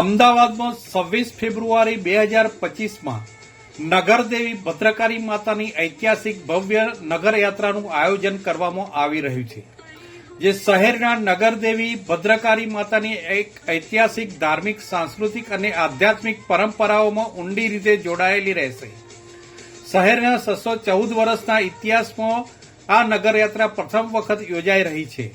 અમદાવાદમાં છવ્વીસ ફેબ્રુઆરી બે હજાર પચીસમાં નગરદેવી ભદ્રકાળી માતાની ઐતિહાસિક ભવ્ય નગરયાત્રાનું આયોજન કરવામાં આવી રહ્યું છે, જે શહેરના નગરદેવી ભદ્રકાળી માતાની એક ઐતિહાસિક, ધાર્મિક, સાંસ્કૃતિક અને આધ્યાત્મિક પરંપરાઓમાં ઊંડી રીતે જોડાયેલી રહેશે. શહેરના છસો ચૌદ વર્ષના ઇતિહાસમાં આ નગરયાત્રા પ્રથમ વખત યોજાઈ રહી છે.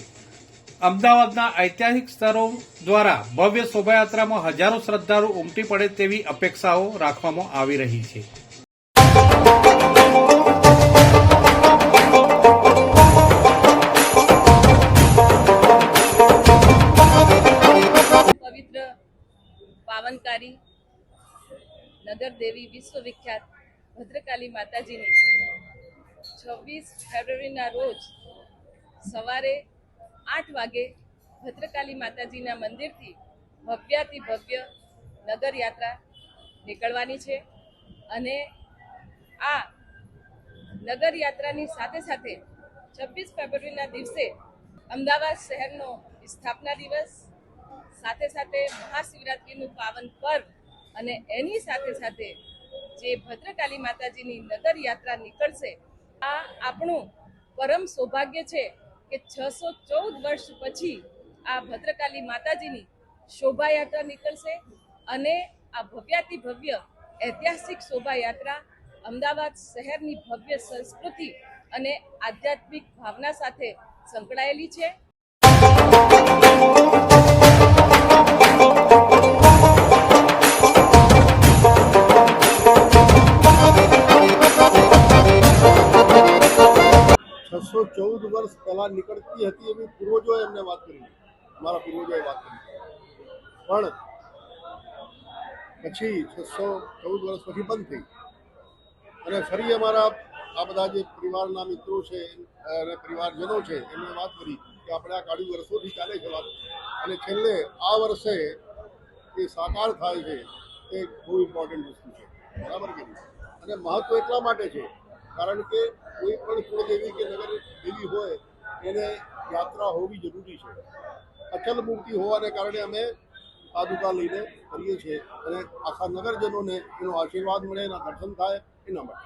અમદાવાદના ઐતિહાસિક સ્થળો દ્વારા ભવ્ય શોભાયાત્રામાં હજારો શ્રદ્ધાળુ ઉમટી પડે તેવી અપેક્ષાઓ રાખવામાં આવી રહી છે. પવિત્ર પાવનકારી નગર દેવી વિશ્વવિખ્યાત ભદ્રકાલી માતાજીની છવ્વીસ ફેબ્રુઆરીના રોજ સવારે આઠ વાગે ભદ્રકાલી માતાજીના મંદિરથી ભવ્યાતિ ભવ્ય નગર યાત્રા નીકળવાની છે અને આ નગરયાત્રાની સાથે સાથે છવ્વીસ ફેબ્રુઆરીના દિવસે અમદાવાદ શહેરનો સ્થાપના દિવસ, સાથે સાથે મહાશિવરાત્રિનું પાવન પર્વ અને એની સાથે સાથે જે ભદ્રકાલી માતાજીની નગરયાત્રા નીકળશે, આ આપણું પરમ સૌભાગ્ય છે કે છસો ચૌદ વર્ષ પછી આ ભદ્રકાલી માતાજીની શોભાયાત્રા નીકળશે અને આ ભવ્યાતિ ભવ્ય ઐતિહાસિક શોભાયાત્રા અમદાવાદ શહેરની ભવ્ય સંસ્કૃતિ અને આધ્યાત્મિક ભાવના સાથે સંકળાયેલી છે. છસો ચૌદ વર્ષ પહેલા નીકળતી હતી એવી પૂર્વજોએ એમને વાત કરી. મારા પૂર્વજોએ વાત કરી. પણ પછી છસો ચૌદ વર્ષ પછી બંધ થઈ. અને ફરી અમારા આ બધા જે પરિવારના મિત્રો છે, અને પરિવારજનો છે એમને વાત કરી કે આપણે આ કાઢી વર્ષોથી ચાલે છે વાત. અને છેલ્લે આ વર્ષે એ સાકાર થાય છે, એ બહુ ઇમ્પોર્ટન્ટ વસ્તુ છે. બરાબર કે અને મહત્વ એટલા માટે છે, કારણ કે કોઈ પણ કુળદેવી કે નગર એને યાત્રા હોવી જરૂરી છે. અચલ મૂર્તિ હોવાને કારણે અમે પાદુકા લઈને કરીએ છીએ અને આખા નગરજનોને એનો આશીર્વાદ મળે, એના દર્શન થાય એના માટે.